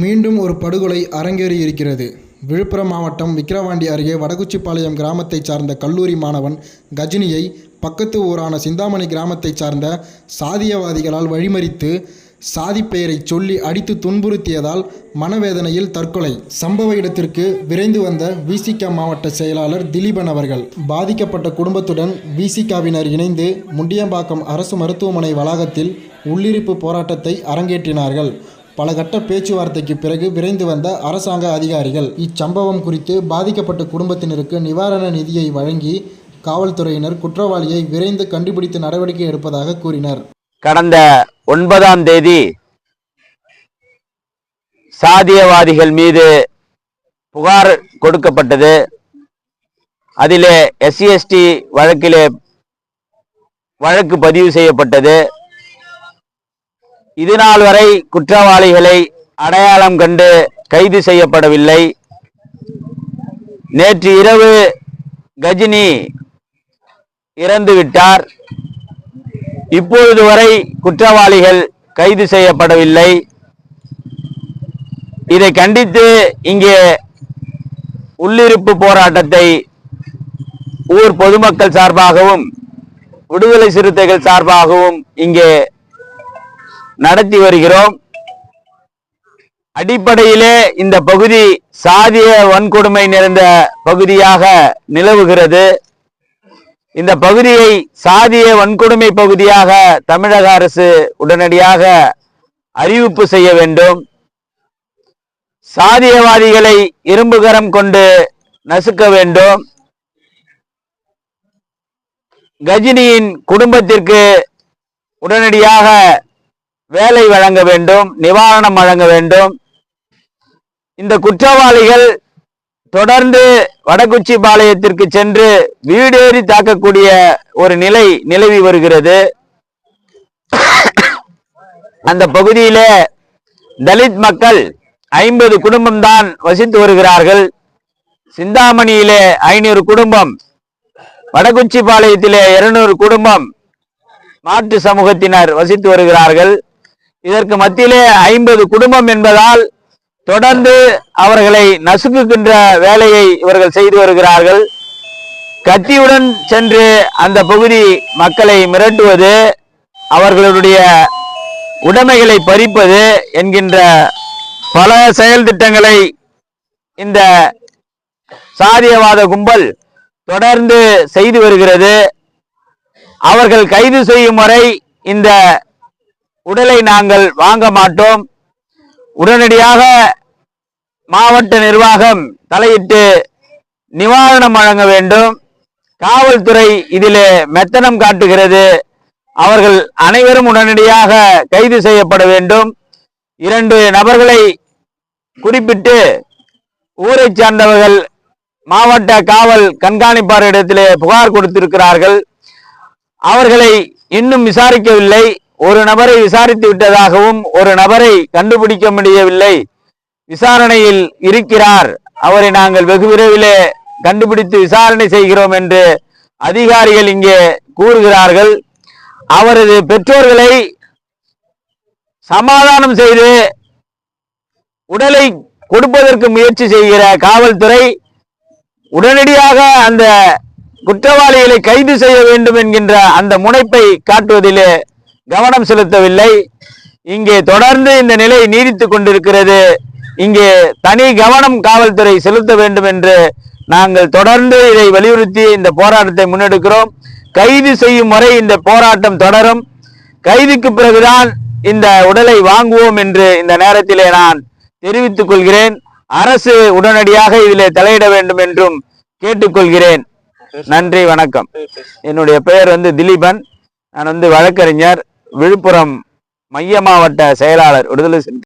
மீண்டும் ஒரு படுகொலை அரங்கேறியிருக்கிறது. விழுப்புரம் மாவட்டம் விக்கிரவாண்டி அருகே வடகுச்சிப்பாளையம் கிராமத்தைச் சார்ந்த கல்லூரி மாணவன் கஜினியை பக்கத்து ஊரான சிந்தாமணி கிராமத்தைச் சார்ந்த சாதியவாதிகளால் வழிமறித்து சாதி பெயரை சொல்லி அடித்து துன்புறுத்தியதால் மனவேதனையில் தற்கொலை. சம்பவ இடத்திற்கு விரைந்து வந்த விசிக மாவட்ட செயலாளர் திலீபன் அவர்கள் பாதிக்கப்பட்ட குடும்பத்துடன் விசிகாவினர் இணைந்து முண்டியம்பாக்கம் அரசு மருத்துவமனை வளாகத்தில் உள்ளிருப்பு போராட்டத்தை அரங்கேற்றினார்கள். பல கட்ட பேச்சுவார்த்தைக்கு பிறகு விரைந்து வந்த அரசாங்க அதிகாரிகள் இச்சம்பவம் குறித்து பாதிக்கப்பட்ட குடும்பத்தினருக்கு நிவாரண நிதியை வழங்கி காவல்துறையினர் குற்றவாளியை விரைந்து கண்டுபிடித்து நடவடிக்கை எடுப்பதாக கூறினர். கடந்த ஒன்பதாம் தேதி சாதியவாதிகள் மீது புகார் கொடுக்கப்பட்டது. அதிலே எஸ்சிஎஸ்டி வழக்கிலே வழக்கு பதிவு செய்யப்பட்டது. இதுநாள் வரை குற்றவாளிகளை அடையாளம் கண்டு கைது செய்யப்படவில்லை. நேற்று இரவு கஜினி இறந்துவிட்டார் இப்பொழுது வரை குற்றவாளிகள் கைது செய்யப்படவில்லை. இதை கண்டித்து இங்கே உள்ளிருப்பு போராட்டத்தை ஊர் பொதுமக்கள் சார்பாகவும் விடுதலை சிறுத்தைகள் சார்பாகவும் இங்கே நடத்தி வருகிறோம். அடிப்படையிலே இந்த பகுதி சாதிய வன்கொடுமை நிறைந்த பகுதியாக நிலவுகிறது. இந்த பகுதியை சாதிய வன்கொடுமை பகுதியாக தமிழக அரசு உடனடியாக அறிவிப்பு செய்ய வேண்டும். சாதியவாதிகளை இரும்புகரம் கொண்டு நசுக்க வேண்டும். கஜினியின் குடும்பத்திற்கு உடனடியாக வேலை வழங்க வேண்டும் நிவாரணம் வழங்க வேண்டும். இந்த குற்றவாளிகள் தொடர்ந்து வடகுச்சி பாளையத்திற்கு சென்று வீடேறி தாக்கக்கூடிய ஒரு நிலை நிலவி வருகிறது. அந்த பகுதியிலே தலித் மக்கள் ஐம்பது குடும்பம்தான் வசித்து வருகிறார்கள். சிந்தாமணியிலே ஐநூறு குடும்பம் வடகுச்சி பாளையத்திலே இருநூறு குடும்பம் மாற்று சமூகத்தினர் வசித்து வருகிறார்கள். இதற்கு மத்தியிலே ஐம்பது குடும்பம் என்பதால் தொடர்ந்து அவர்களை நசுக்குகின்ற வேலையை இவர்கள் செய்து வருகிறார்கள். கத்தியுடன் சென்று அந்த பகுதி மக்களை மிரட்டுவது அவர்களுடைய உடைமைகளை பறிப்பது என்கின்ற பல செயல் திட்டங்களை இந்த சாதியவாத கும்பல் தொடர்ந்து செய்து வருகிறது. அவர்கள் கைது செய்யும் வரை இந்த உடலை நாங்கள் வாங்க மாட்டோம். உடனடியாக மாவட்ட நிர்வாகம் தலையிட்டு நிவாரணம் வழங்க வேண்டும். காவல்துறை இதிலே மெத்தனம் காட்டுகிறது. அவர்கள் அனைவரும் உடனடியாக கைது செய்யப்பட வேண்டும். இரண்டு நபர்களை குறிப்பிட்டு ஊரைச் சார்ந்தவர்கள் மாவட்ட காவல் கண்காணிப்பாளரிடத்திலே புகார் கொடுத்திருக்கிறார்கள். அவர்களை இன்னும் விசாரிக்கவில்லை. ஒரு நபரை விசாரித்து விட்டதாகவும் ஒரு நபரை கண்டுபிடிக்க முடியவில்லை. விசாரணையில் இருக்கிறார். அவரை நாங்கள் வெகு விரைவிலே கண்டுபிடித்து விசாரணை செய்கிறோம் என்று அதிகாரிகள் இங்கே கூறுகிறார்கள். அவரது பெற்றோர்களை சமாதானம் செய்து உடலை கொடுப்பதற்கு முயற்சி செய்கிற காவல்துறை உடனடியாக அந்த குற்றவாளிகளை கைது செய்ய வேண்டும் என்கின்ற அந்த முனைப்பை காட்டுவதிலே கவனம் செலுத்தவில்லை. இங்கே தொடர்ந்து இந்த நிலை நீடித்து கொண்டிருக்கிறது. இங்கே தனி கவனம் காவல்துறை செலுத்த வேண்டும் என்று நாங்கள் தொடர்ந்து இதை வலியுறுத்தி இந்த போராட்டத்தை முன்னெடுக்கிறோம். கைது செய்யும் வரை இந்த போராட்டம் தொடரும். கைதுக்கு பிறகுதான் இந்த உடலை வாங்குவோம் என்று இந்த நேரத்திலே நான் தெரிவித்துக் கொள்கிறேன். அரசு உடனடியாக இதிலே தலையிட வேண்டும் என்றும் கேட்டுக்கொள்கிறேன். நன்றி வணக்கம். என்னுடைய பெயர் வந்து திலீபன். நான் வந்து வழக்கறிஞர். விழுப்புரம் மைய மாவட்ட செயலாளர் விடுதலை